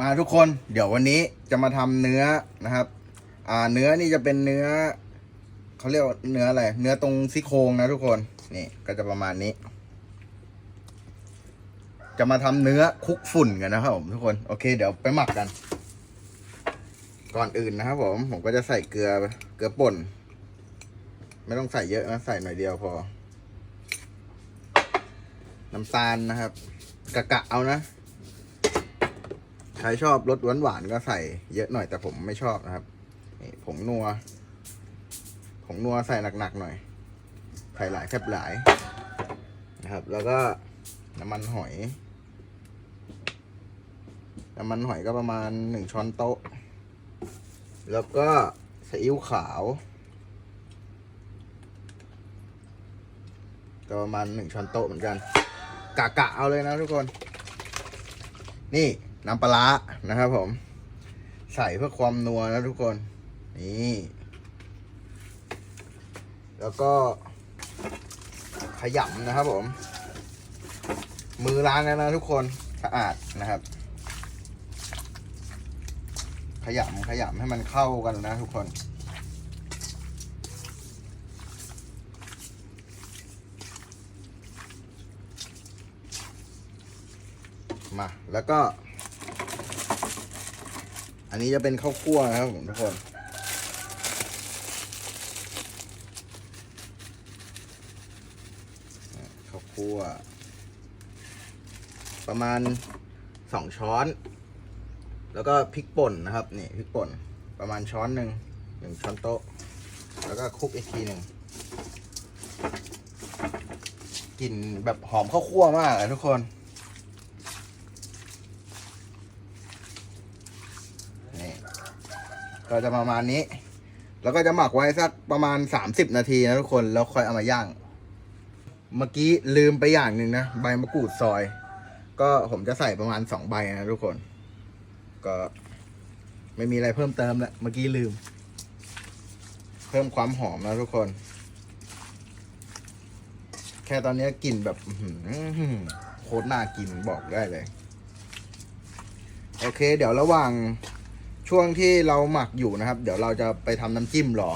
มาทุกคนเดี๋ยววันนี้จะมาทำเนื้อนะครับ อ่าเนื้อนี่จะเป็นเนื้อเขาเรียกเนื้ออะไรเนื้อตรงซี่โครงนะทุกคนนี่ก็จะประมาณนี้ จะมาทำเนื้อคุกฝุ่นกันนะครับผมทุกคนโอเค เดี๋ยวไปหมักกัน ก่อนอื่นนะครับผมผมก็จะใส่เกลือเกลือป่น ไม่ต้องใส่เยอะนะใส่หน่อยเดียวพอน้ำตาลนะครับ กะกะเอานะ ครชอบรสหวานหวานก็ใส่เยอะหน่อยแต่ผมไม่ชอบนะครับนี่ผงนัว ผงนัวใส่หนักๆหน่อย ใส่หลายแคบหลายนะครับ แล้วก็น้ำมันหอย น้ำมันหอยก็ประมาณหนึ่งช้อนโต๊ะ แล้วก็ซีอิ๊วขาว ก็ประมาณหนึ่งช้อนโต๊ะเหมือนกัน กะกะเอาเลยนะทุกคน นี่ น้ำปลาร้านะครับผม ใส่เพื่อความนัวนะทุกคน นี่ แล้วก็ขยำนะครับผม มือล้างแล้วนะทุกคนสะอาดนะครับ ขยำขยำให้มันเข้ากันนะทุกคนมาแล้วก็ อันนี้จะเป็นข้าวคั่วนะครับผมทุกคนข้าวคั่ว ประมาณสองช้อน แล้วก็พริกป่นนะครับนี่พริกป่นประมาณช้อนหนึ่งหนึ่งช้อนโต๊ะ แล้วก็คลุกอีกทีหนึ่งกลิ่นแบบหอมข้าวคั่วมากเลยทุกคน ก็จะประมาณนี้ แล้วก็จะหมักไว้สักประมาณ 30 นาทีนะทุกคนแล้วค่อยเอามาย่าง เมื่อกี้ลืมไปอย่างหนึ่งนะใบมะกรูดซอย ก็ผมจะใส่ประมาณ2ใบนะทุกคน ก็ไม่มีอะไรเพิ่มเติมแล้วเมื่อกี้ลืม เพิ่มความหอมนะทุกคน แค่ตอนนี้กลิ่นแบบโคตรน่ากินบอกได้เลย โอเค เดี๋ยวระหว่าง ช่วงที่เราหมักอยู่นะครับ เดี๋ยวเราจะไปทำน้ำจิ้มรอ